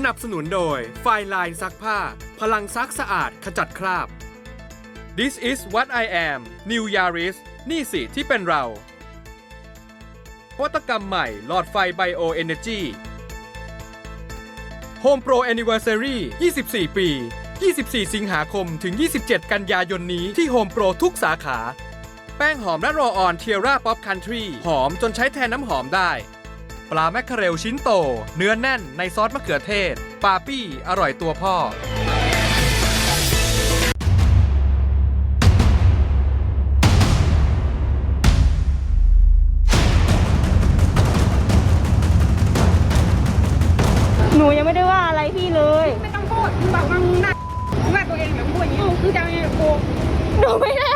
สนับสนุนโดยไฟลายซักผ้า พลังซักสะอาดขจัดคราบ This is what I am New Yaris นี่สิที่เป็นเรานวัตกรรมใหม่หลอดไฟไบโอเอเนจี Home Pro Anniversary 24 ปี 24 สิงหาคมถึง 27 กันยายนนี้ที่ Home Pro ทุกสาขา แป้งหอมและรลออนเทียร่าป๊อปคันทรีหอมจนใช้แทนน้ำหอมได้ ปลาแมคเคอเรลชิ้นโต เนื้อแน่นในซอสมะเขือเทศ ปาปี้ อร่อยตัวพ่อ หนูยังไม่ได้ว่าอะไรพี่เลย ไม่ต้องพูดมึงบอกว่ามึงน่ามึงว่าตัวเองแบบพูดอย่างนี้มึงจะเอายังไงกับกู หนูไม่ได้เอา